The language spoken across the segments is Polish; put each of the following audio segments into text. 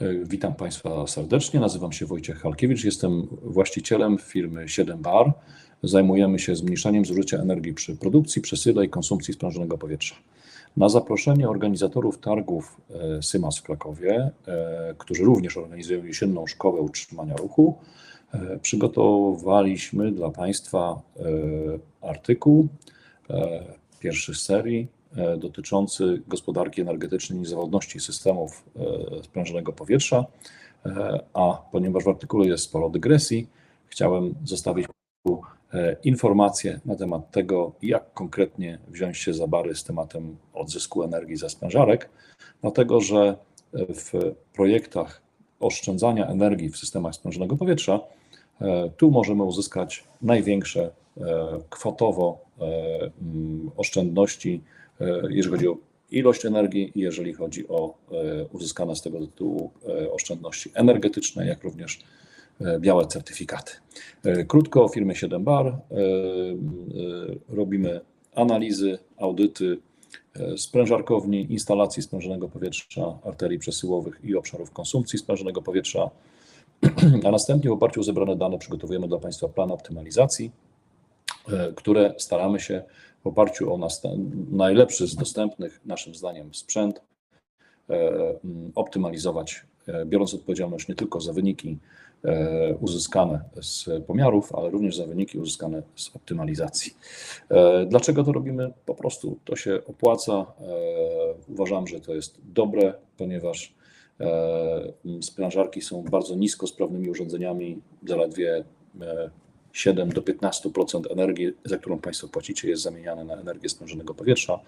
E, Witam Państwa serdecznie. Nazywam się Wojciech Halkiewicz. Jestem właścicielem firmy 7 Bar. Zajmujemy się zmniejszaniem zużycia energii przy produkcji, przesyle i konsumpcji sprężonego powietrza. Na zaproszenie organizatorów targów e, SYMAS w Krakowie, e, którzy również organizują jesienną szkołę utrzymania ruchu, przygotowaliśmy dla Państwa artykuł, pierwszy z serii, dotyczący gospodarki energetycznej i niezawodności systemów e, sprężonego powietrza. E, A ponieważ w artykule jest sporo dygresji, chciałem zostawić e, informacje na temat tego, jak konkretnie wziąć się za bary z tematem odzysku energii ze sprężarek, dlatego że w projektach oszczędzania energii w systemach sprężonego powietrza e, tu możemy uzyskać największe e, kwotowo e, oszczędności, e, jeżeli chodzi o ilość energii i jeżeli chodzi o e, uzyskane z tego tytułu e, oszczędności energetyczne, jak również e, białe certyfikaty. E, Krótko o firmie 7 Bar. E, e, Robimy analizy, audyty e, sprężarkowni, instalacji sprężonego powietrza, arterii przesyłowych i obszarów konsumpcji sprężonego powietrza, a następnie w oparciu o zebrane dane przygotowujemy dla Państwa plan optymalizacji, e, które staramy się w oparciu o najlepszy z dostępnych, naszym zdaniem, sprzęt e, optymalizować, e, biorąc odpowiedzialność nie tylko za wyniki e, uzyskane z pomiarów, ale również za wyniki uzyskane z optymalizacji. E, Dlaczego to robimy? Po prostu to się opłaca. E, Uważam, że to jest dobre, ponieważ e, sprężarki są bardzo niskosprawnymi urządzeniami, zaledwie e, 7 do 15% energii, za którą Państwo płacicie, jest zamieniane na energię sprężonego powietrza.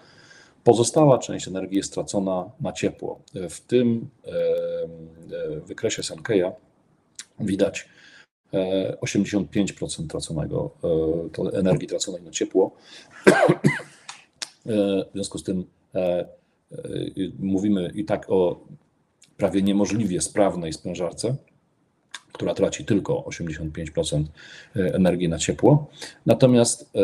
Pozostała część energii jest tracona na ciepło. W tym e, e, wykresie Sankeya widać e, 85% traconego, e, to energii traconej na ciepło. E, W związku z tym e, e, mówimy i tak o prawie niemożliwie sprawnej sprężarce, która traci tylko 85% energii na ciepło. Natomiast e,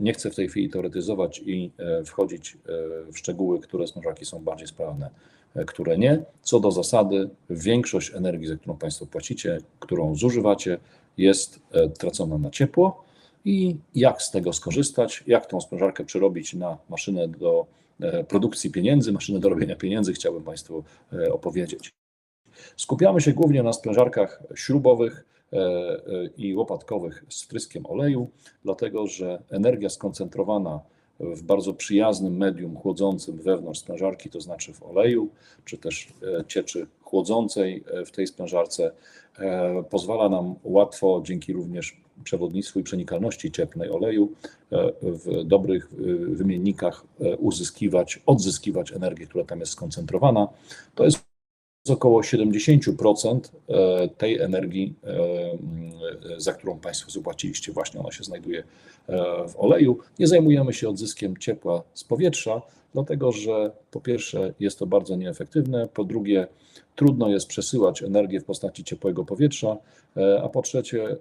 nie chcę w tej chwili teoretyzować i e, wchodzić e, w szczegóły, które sprężarki są bardziej sprawne, e, które nie. Co do zasady, większość energii, za którą Państwo płacicie, którą zużywacie, jest e, tracona na ciepło. I jak z tego skorzystać, jak tą sprężarkę przerobić na maszynę do e, produkcji pieniędzy, maszynę do robienia pieniędzy, chciałbym Państwu e, opowiedzieć. Skupiamy się głównie na sprężarkach śrubowych e, e, i łopatkowych z wtryskiem oleju, dlatego że energia skoncentrowana w bardzo przyjaznym medium chłodzącym wewnątrz sprężarki, to znaczy w oleju, czy też e, cieczy chłodzącej w tej sprężarce, pozwala nam łatwo, dzięki również przewodnictwu i przenikalności cieplnej oleju, w dobrych wymiennikach uzyskiwać, odzyskiwać energię, która tam jest skoncentrowana. To jest około 70% e, tej energii, e, za którą Państwo zapłaciliście, właśnie ona się znajduje e, w oleju. Nie zajmujemy się odzyskiem ciepła z powietrza, dlatego że po pierwsze jest to bardzo nieefektywne, po drugie trudno jest przesyłać energię w postaci ciepłego powietrza, a po trzecie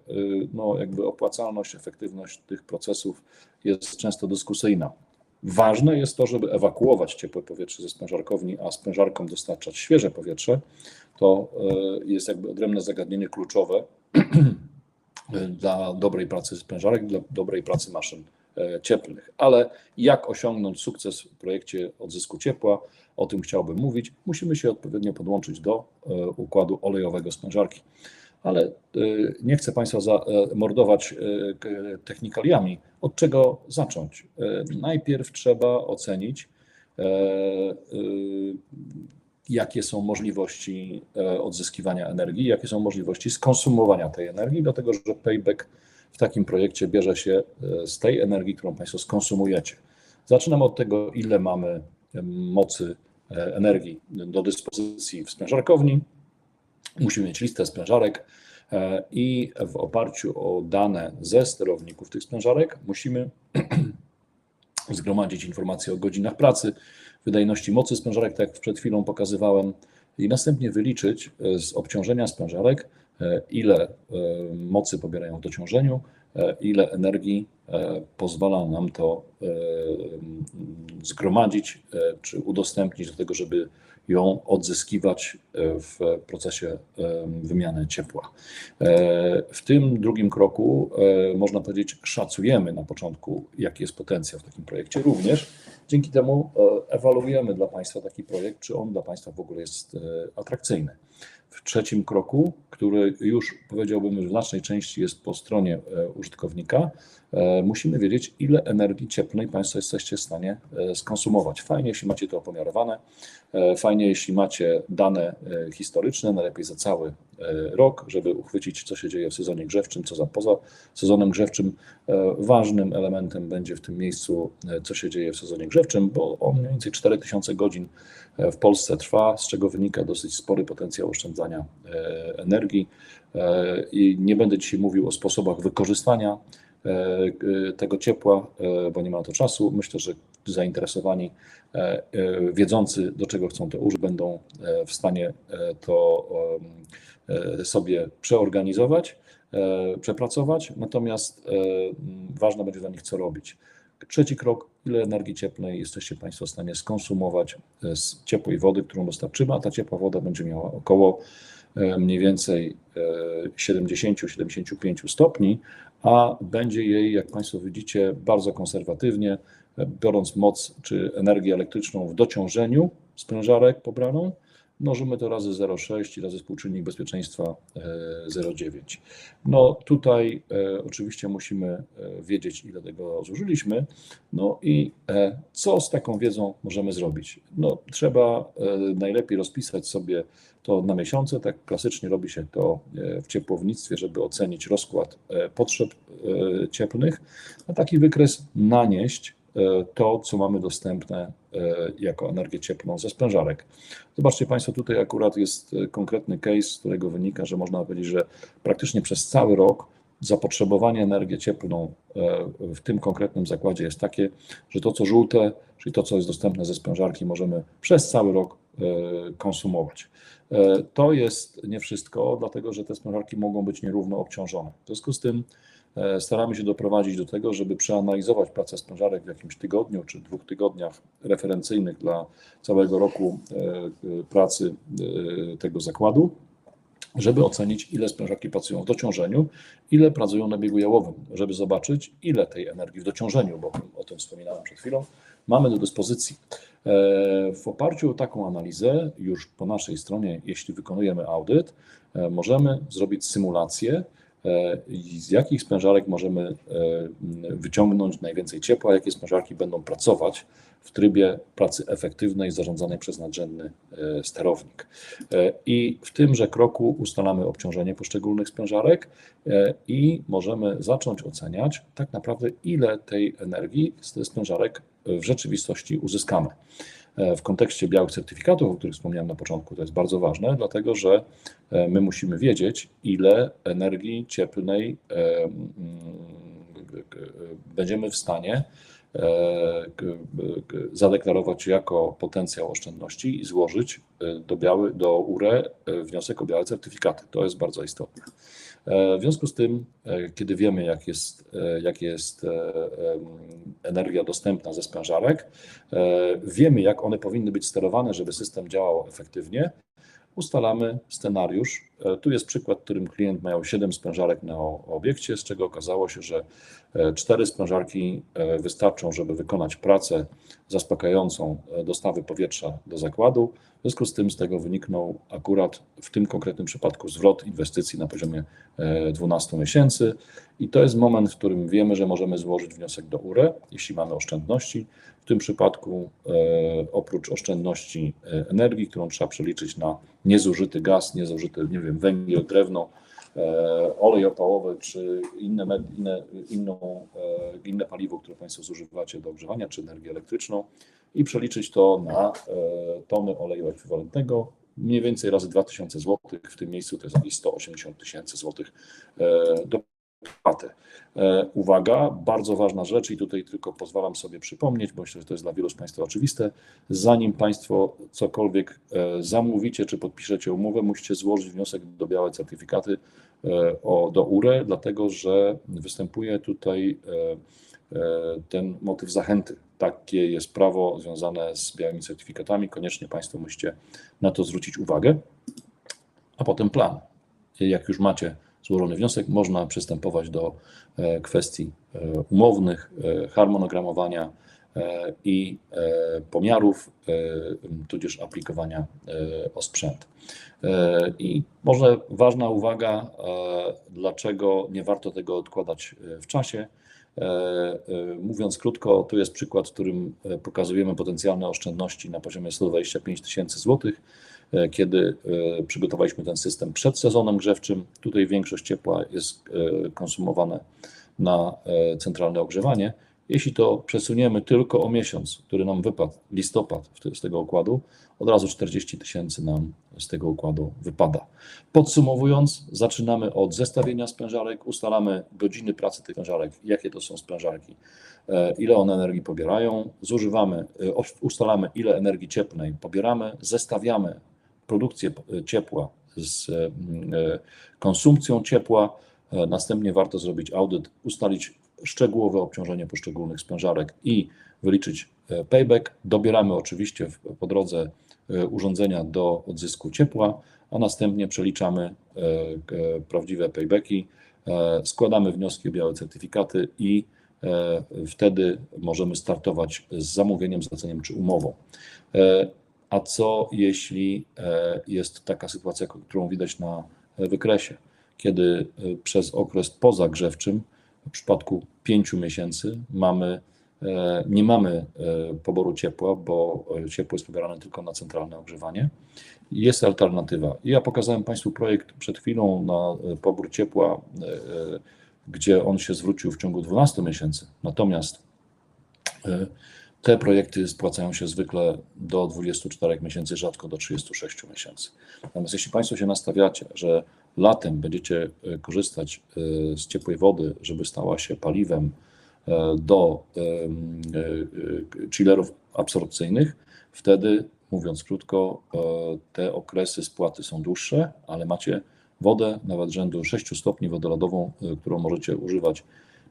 no jakby opłacalność, efektywność tych procesów jest często dyskusyjna. Ważne jest to, żeby ewakuować ciepłe powietrze ze sprężarkowni, a sprężarkom dostarczać świeże powietrze. To e, jest jakby odrębne zagadnienie kluczowe dla dobrej pracy sprężarek, dla dobrej pracy maszyn e, cieplnych. Ale jak osiągnąć sukces w projekcie odzysku ciepła, o tym chciałbym mówić. Musimy się odpowiednio podłączyć do e, układu olejowego sprężarki. Ale e, nie chcę Państwa zamordować technikaliami. Od czego zacząć? E, Najpierw trzeba ocenić, e, e, jakie są możliwości e, odzyskiwania energii, jakie są możliwości skonsumowania tej energii, dlatego że payback w takim projekcie bierze się e, z tej energii, którą Państwo skonsumujecie. Zaczynam od tego, ile mamy e, mocy e, energii do dyspozycji w sprężarkowni. Musimy mieć listę sprężarek e, i w oparciu o dane ze sterowników tych sprężarek musimy zgromadzić informacje o godzinach pracy, wydajności mocy sprężarek, tak jak przed chwilą pokazywałem, i następnie wyliczyć e, z obciążenia sprężarek, e, ile mocy pobierają w dociążeniu, ile energii pozwala nam to e, zgromadzić e, czy udostępnić do tego, żeby ją odzyskiwać w procesie wymiany ciepła. W tym drugim kroku, można powiedzieć, szacujemy na początku, jaki jest potencjał w takim projekcie. Również dzięki temu ewaluujemy dla Państwa taki projekt, czy on dla Państwa w ogóle jest atrakcyjny w trzecim kroku, który już powiedziałbym w znacznej części jest po stronie e, użytkownika, e, musimy wiedzieć, ile energii cieplnej Państwo jesteście w stanie e, skonsumować. Fajnie, jeśli macie to opomiarowane, fajnie, jeśli macie dane historyczne, najlepiej za cały rok, żeby uchwycić, co się dzieje w sezonie grzewczym, co za poza sezonem grzewczym. Ważnym elementem będzie w tym miejscu, co się dzieje w sezonie grzewczym, bo on mniej więcej 4000 godzin w Polsce trwa, z czego wynika dosyć spory potencjał oszczędzania e, energii. E, I nie będę dzisiaj mówił o sposobach wykorzystania e, tego ciepła, bo nie ma na to czasu. Myślę, że zainteresowani, wiedzący do czego chcą to użyć, będą w stanie to sobie przeorganizować, przepracować. Natomiast ważne będzie dla nich, co robić. Trzeci krok, ile energii cieplnej jesteście Państwo w stanie skonsumować e, z ciepłej wody, którą dostarczymy, a ta ciepła woda będzie miała około e, mniej więcej 70-75 e, stopni, a będzie jej, jak Państwo widzicie, bardzo konserwatywnie, biorąc moc czy energię elektryczną w dociążeniu sprężarek pobraną, Mnożymy to razy 0,6 i razy współczynnik bezpieczeństwa 0,9. E, no tutaj e, oczywiście musimy e, wiedzieć, ile tego zużyliśmy. No i co z taką wiedzą możemy zrobić? No trzeba najlepiej rozpisać sobie to na miesiące. Tak klasycznie robi się to w ciepłownictwie, żeby ocenić rozkład potrzeb cieplnych. Na taki wykres nanieść to, co mamy dostępne e, jako energię cieplną ze sprężarek. Zobaczcie Państwo, tutaj akurat jest e, konkretny case, z którego wynika, że można powiedzieć, że praktycznie przez cały rok zapotrzebowanie energię cieplną e, w tym konkretnym zakładzie jest takie, że to co żółte, czyli to co jest dostępne ze sprężarki, możemy przez cały rok konsumować. To jest nie wszystko, dlatego że te sprężarki mogą być nierówno obciążone. W związku z tym E, staramy się doprowadzić do tego, żeby przeanalizować pracę sprężarek w jakimś tygodniu czy dwóch tygodniach referencyjnych dla całego roku e, e, pracy tego zakładu, żeby ocenić, ile sprężarki pracują w dociążeniu, ile pracują na biegu jałowym, żeby zobaczyć, ile tej energii w dociążeniu, bo o tym wspominałem przed chwilą, mamy do dyspozycji. W oparciu o taką analizę, już po naszej stronie, jeśli wykonujemy audyt, możemy zrobić symulację, E, z jakich sprężarek możemy e, wyciągnąć najwięcej ciepła, jakie sprężarki będą pracować w trybie pracy efektywnej zarządzanej przez nadrzędny e, sterownik. I w tymże kroku ustalamy obciążenie poszczególnych sprężarek i możemy zacząć oceniać tak naprawdę, ile tej energii z sprężarek w rzeczywistości uzyskamy. E, w kontekście białych certyfikatów, o których wspomniałem na początku, to jest bardzo ważne, dlatego że e, my musimy wiedzieć, ile energii cieplnej e, będziemy w stanie zadeklarować jako potencjał oszczędności i złożyć do, biały, do URE wniosek o białe certyfikaty. To jest bardzo istotne. W związku z tym, kiedy wiemy, jak jest, jak jest energia dostępna ze sprężarek, wiemy, jak one powinny być sterowane, żeby system działał efektywnie, ustalamy scenariusz. E, tu jest przykład, w którym klient miał 7 sprężarek na obiekcie, z czego okazało się, że 4 e, sprężarki e, wystarczą, żeby wykonać pracę zaspokajającą dostawy powietrza do zakładu. W związku z tym z tego wyniknął akurat w tym konkretnym przypadku zwrot inwestycji na poziomie 12 miesięcy i to jest moment, w którym wiemy, że możemy złożyć wniosek do URE, jeśli mamy oszczędności. W tym przypadku oprócz oszczędności energii, którą trzeba przeliczyć na niezużyty gaz, niezużyty, nie wiem, węgiel, drewno, e, olej opałowy czy inne, inne, inną, e, inne paliwo, które Państwo zużywacie do ogrzewania, czy energię elektryczną i przeliczyć to na e, tony oleju ekwiwalentnego, mniej więcej razy 2000 zł, w tym miejscu to jest jakieś 180 tysięcy złotych do E, Uwaga, bardzo ważna rzecz i tutaj tylko pozwalam sobie przypomnieć, bo myślę, że to jest dla wielu z Państwa oczywiste. Zanim Państwo cokolwiek e, zamówicie czy podpiszecie umowę, musicie złożyć wniosek do białe certyfikaty e, o, do URE, dlatego że występuje tutaj ten motyw zachęty. Takie jest prawo związane z białymi certyfikatami. Koniecznie Państwo musicie na to zwrócić uwagę. A potem plan. Jak już macie złożony wniosek, można przystępować do e, kwestii e, umownych, e, harmonogramowania i pomiarów, tudzież aplikowania o sprzęt. I może ważna uwaga, dlaczego nie warto tego odkładać w czasie. Mówiąc krótko, tu jest przykład, w którym pokazujemy potencjalne oszczędności na poziomie 125 tysięcy złotych kiedy e, przygotowaliśmy ten system przed sezonem grzewczym. Tutaj większość ciepła jest e, konsumowane na centralne ogrzewanie. Jeśli to przesuniemy tylko o miesiąc, który nam wypadł, listopad z tego układu, od razu 40 tysięcy nam z tego układu wypada. Podsumowując, zaczynamy od zestawienia sprężarek, ustalamy godziny pracy tych sprężarek, jakie to są sprężarki, ile one energii pobierają, zużywamy, ustalamy ile energii cieplnej pobieramy, zestawiamy produkcję ciepła z e, konsumpcją ciepła. E, następnie warto zrobić audyt, ustalić szczegółowe obciążenie poszczególnych sprężarek i wyliczyć e, payback. Dobieramy oczywiście po drodze urządzenia do odzysku ciepła, a następnie przeliczamy prawdziwe paybacki, składamy wnioski o białe certyfikaty i wtedy możemy startować z zamówieniem, zleceniem czy umową. A co jeśli e, jest taka sytuacja, którą widać na wykresie, kiedy e, przez okres pozagrzewczym, w przypadku pięciu miesięcy, mamy, e, nie mamy poboru ciepła, bo ciepło jest pobierane tylko na centralne ogrzewanie. Jest alternatywa. Ja pokazałem Państwu projekt przed chwilą na pobór ciepła, gdzie on się zwrócił w ciągu 12 miesięcy. Natomiast te projekty spłacają się zwykle do 24 miesięcy, rzadko do 36 miesięcy. Natomiast jeśli Państwo się nastawiacie, że latem będziecie e, korzystać e, z ciepłej wody, żeby stała się paliwem e, do chillerów absorpcyjnych, wtedy, mówiąc krótko, te okresy spłaty są dłuższe, ale macie wodę nawet rzędu 6 stopni wodolodową, którą możecie używać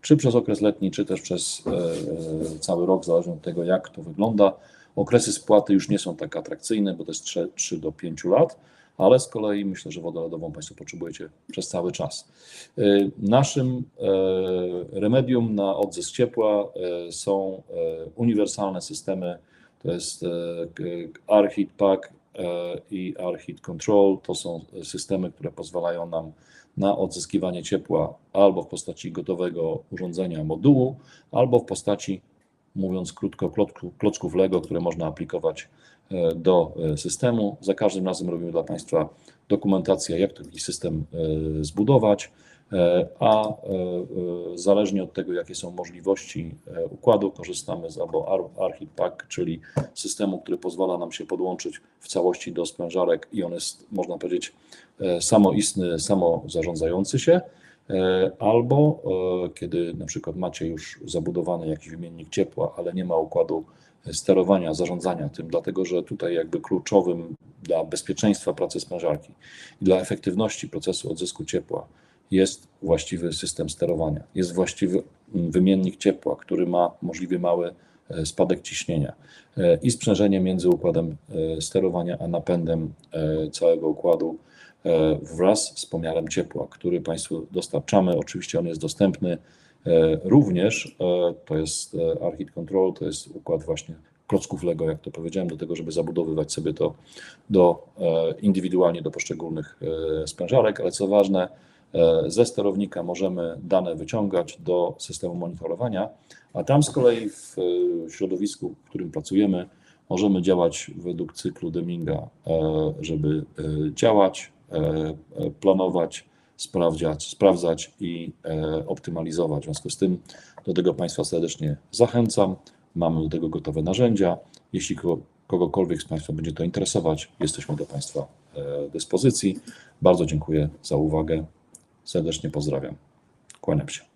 czy przez okres letni, czy też przez e, e, cały rok, zależnie od tego, jak to wygląda. Okresy spłaty już nie są tak atrakcyjne, bo to jest 3, 3 do 5 lat, ale z kolei myślę, że wodę lodową Państwo potrzebujecie przez cały czas. E, naszym remedium na odzysk ciepła są uniwersalne systemy, to jest AirHeat Pack i AirHeat Control. To są systemy, które pozwalają nam na odzyskiwanie ciepła albo w postaci gotowego urządzenia modułu, albo w postaci, mówiąc krótko, klocków Lego, które można aplikować e, do e, systemu. Za każdym razem robimy dla Państwa dokumentację, jak taki system e, zbudować, a zależnie od tego, jakie są możliwości układu, korzystamy z albo ArchiPack, czyli systemu, który pozwala nam się podłączyć w całości do sprężarek i on jest, można powiedzieć, E, samoistny, samozarządzający się, e, albo e, kiedy na przykład macie już zabudowany jakiś wymiennik ciepła, ale nie ma układu sterowania, zarządzania tym, dlatego że tutaj jakby kluczowym dla bezpieczeństwa pracy sprężarki i dla efektywności procesu odzysku ciepła jest właściwy system sterowania, jest właściwy mm, wymiennik ciepła, który ma możliwie mały spadek ciśnienia i sprzężenie między układem sterowania a napędem całego układu E, wraz z pomiarem ciepła, który Państwu dostarczamy. Oczywiście on jest dostępny e, również, e, to jest Archit Control, to jest układ właśnie klocków Lego, jak to powiedziałem, do tego, żeby zabudowywać sobie to do, indywidualnie do poszczególnych sprężarek, ale co ważne, ze sterownika możemy dane wyciągać do systemu monitorowania, a tam z kolei w środowisku, w którym pracujemy, możemy działać według cyklu Deminga, żeby działać, E, e, planować, sprawdzać, sprawdzać i e, optymalizować. W związku z tym do tego Państwa serdecznie zachęcam. Mamy do tego gotowe narzędzia. Jeśli kogokolwiek z Państwa będzie to interesować, jesteśmy do Państwa dyspozycji. Bardzo dziękuję za uwagę. Serdecznie pozdrawiam. Kłaniam się.